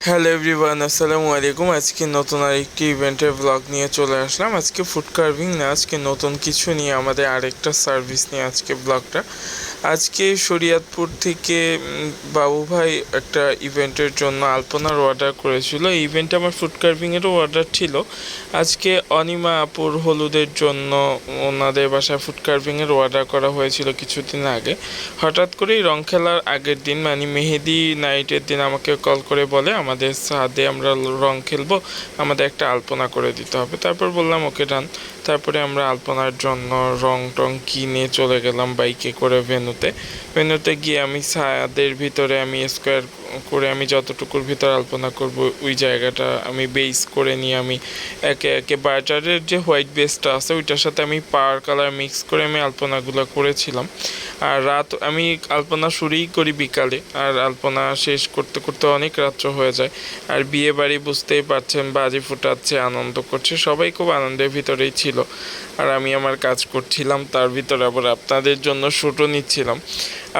Hello everyone, আসসালামু আলাইকুম। আজকে নতুন আরেকটি ইভেন্টের ব্লগ নিয়ে চলে আসলাম। আজকে ফুড কার্ভিং না, আজকে নতুন কিছু নিয়ে আমাদের আরেকটা সার্ভিস নিয়ে আজকে ব্লগটা আজকে শরিয়াতপুর থেকে বাবু ভাই একটা ইভেন্টের জন্য আলপনার অর্ডার করেছিল। এই ইভেন্টে আমার ফুড কার্ভিংয়েরও অর্ডার ছিল। আজকে অনিমা আপুর হলুদের জন্য ওনাদের বাসায় ফুড কার্ভিংয়ের অর্ডার করা হয়েছিল কিছুদিন আগে। হঠাৎ করেই রং খেলার আগের দিন মানে মেহেদি নাইটের দিন আমাকে কল করে বলে আমাদের সাদে আমরা রং খেলব, আমাদের একটা আলপনা করে দিতে হবে। তারপর বললাম, ওকে, ডান। তারপরে আমরা আলপনার জন্য রং টং কিনে চলে গেলাম বাইকে করে ভেনুতে। ভেনুতে গিয়ে আমি ছাদের ভিতরে আমি স্কোয়ার করে আমি যতটুকুর ভিতর আলপনা করব, ওই জায়গাটা আমি বেস করে নিয়ে আমি একে একে বাটারের যে হোয়াইট বেসটা আছে, ওইটার সাথে আমি পাওয়ার কালার মিক্স করে আমি আলপনাগুলো করেছিলাম। আর রাত, আমি আলপনা শুরুই করি বিকালে, আর আলপনা শেষ করতে করতে অনেক রাত্র হয়ে যায়। আর বিয়ে বাড়ি বুঝতেই পারছেন, বাজি ফুটাচ্ছে, আনন্দ করছে, সবাই খুব আনন্দের ভিতরেই ছিল। আর আমি আমার কাজ করছিলাম তার ভিতরে আবার আপনাদের জন্য শ্যুটও নিচ্ছিলাম।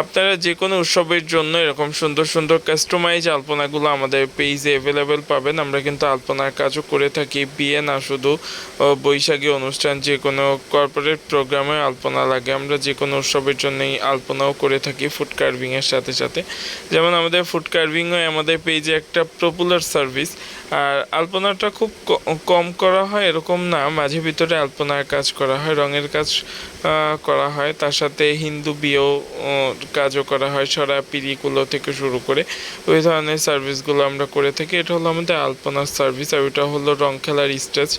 আপনারা যে কোনো উৎসবের জন্য এরকম সুন্দর সুন্দর কাস্টমাইজ আলপনাগুলো আমাদের পেজে অ্যাভেলেবেল পাবেন। আমরা কিন্তু আলপনার কাজও করে থাকি। বিয়ে না শুধু বৈশাখী অনুষ্ঠান যে কোনো কর্পোরেট প্রোগ্রামে আলপনা লাগে। আমরা যে কোনো উৎসবের জন্যই আলপনাও করে থাকি ফুড কার্ভিংয়ের সাথে সাথে। যেমন আমাদের ফুড কার্ভিংও আমাদের পেজে একটা পপুলার সার্ভিস আর আলপনাটা খুব কম করা হয়, এরকম না। মাঝে ভিতরে আলপনার কাজ করা হয়, রঙের কাজ করা হয়। তার সাথে হিন্দু বিয়েও কাজও করা হয় সরা পিড়িগুলো থেকে শুরু করে ওই ধরনের সার্ভিসগুলো আমরা করে থাকি। এটা হলো আমাদের আলপনার সার্ভিস আর ওইটা হলো রং খেলার স্টেজ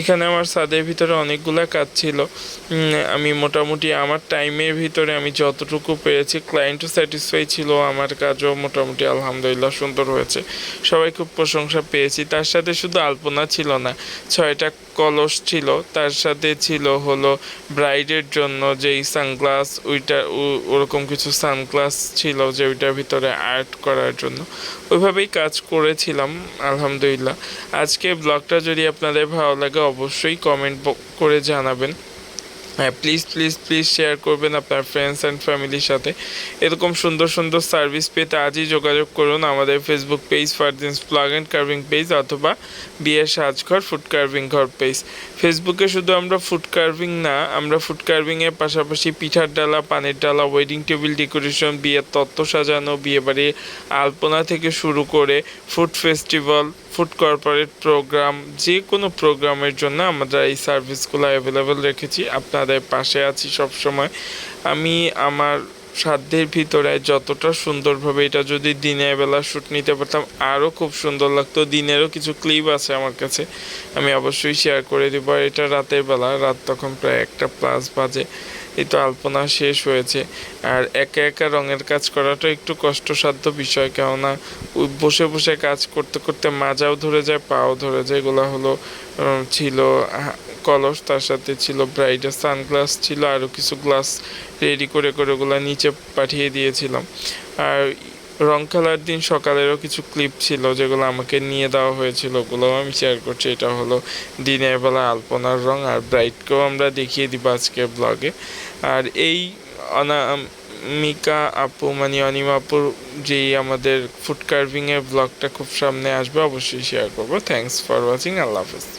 এখানে আমার ছাদের ভিতরে অনেকগুলো কাজ ছিল। আমি মোটামুটি আমার টাইমের ভিতরে আমি যতটুকু পেরেছি ক্লায়েন্টও স্যাটিসফাই ছিল আমার কাজও মোটামুটি আলহামদুলিল্লাহ সুন্দর হয়েছে। সবাই খুব প্রশংসা পেয়েছি। তার সাথে শুধু আলপনা ছিল না, ছয়টা কলস ছিল। তার সাথে ছিল হলো ব্রাইডের জন্য যেই সানগ্লাস ওইটা ওরকম কিছু সানগ্লাস ছিল যে ওইটার ভিতরে আর্ট করার জন্য। ওইভাবেই কাজ করেছিলাম আলহামদুলিল্লাহ। আজকে ব্লগটা যদি আপনাদের ভালো লাগে অবশ্যই কমেন্ট করে জানাবেন। হ্যাঁ প্লিজ প্লিজ প্লিজ শেয়ার করবেন আপনার ফ্রেন্ডস অ্যান্ড ফ্যামিলির সাথে। এরকম সুন্দর সুন্দর সার্ভিস পেতে আজই যোগাযোগ করুন আমাদের Facebook page Fardin's plug and carving page অথবা বিয়ের সাজঘর ফুড কার্ভিং ঘর পেজ ফেসবুকে শুধু আমরা ফুড কার্ভিং না, আমরা ফুড কার্ভিংয়ের পাশাপাশি পিঠার ডালা, পানের ডালা ওয়েডিং টেবিল ডেকোরেশন বিয়ের তত্ত্ব সাজানো বিয়ে বাড়ির আলপনা থেকে শুরু করে food festival food corporate program যে কোনো প্রোগ্রামের জন্য আমরা এই সার্ভিসগুলো অ্যাভেলেবেল রেখেছি। আপনাদের পাশে আছি সব সময় আমি আমার সাধ্যের ভিতরে যতটা সুন্দরভাবে এটা যদি দিনের বেলা শ্যুট নিতে পারতাম আরও খুব সুন্দর লাগতো। দিনেরও কিছু ক্লিপ আছে আমার কাছে। আমি অবশ্যই শেয়ার করে দেবো। এটা রাতের বেলা, রাত তখন প্রায় একটা প্লাস বাজে। এই তো আলপনা শেষ হয়েছে। আর একা একা রঙের কাজ করাটা একটু কষ্টসাধ্য বিষয়, কেননা বসে বসে কাজ করতে করতে মাজাও ধরে যায়, পাও ধরে যায়। এগুলো হলো ছিল কলস, তার সাথে ছিল ব্রাইডের সানগ্লাস ছিল আরও কিছু গ্লাস রেডি করে করে ওগুলো নিচে পাঠিয়ে দিয়েছিলাম। আর রং খেলার দিন সকালেরও কিছু ক্লিপ ছিল যেগুলো আমাকে নিয়ে দেওয়া হয়েছিল, ওগুলোও আমি শেয়ার করছি। এটা হলো দিনের বেলা আলপনার রং আর ব্রাইটকেও আমরা দেখিয়ে দিব আজকে ব্লগে আর এই অনামিকা আপু মানে অনিমা আপুর যেই আমাদের ফুড কার্ভিংয়ের ব্লগটা খুব সামনে আসবে, অবশ্যই শেয়ার করব। থ্যাংকস ফর ওয়াচিং আল্লাহ হাফেজ।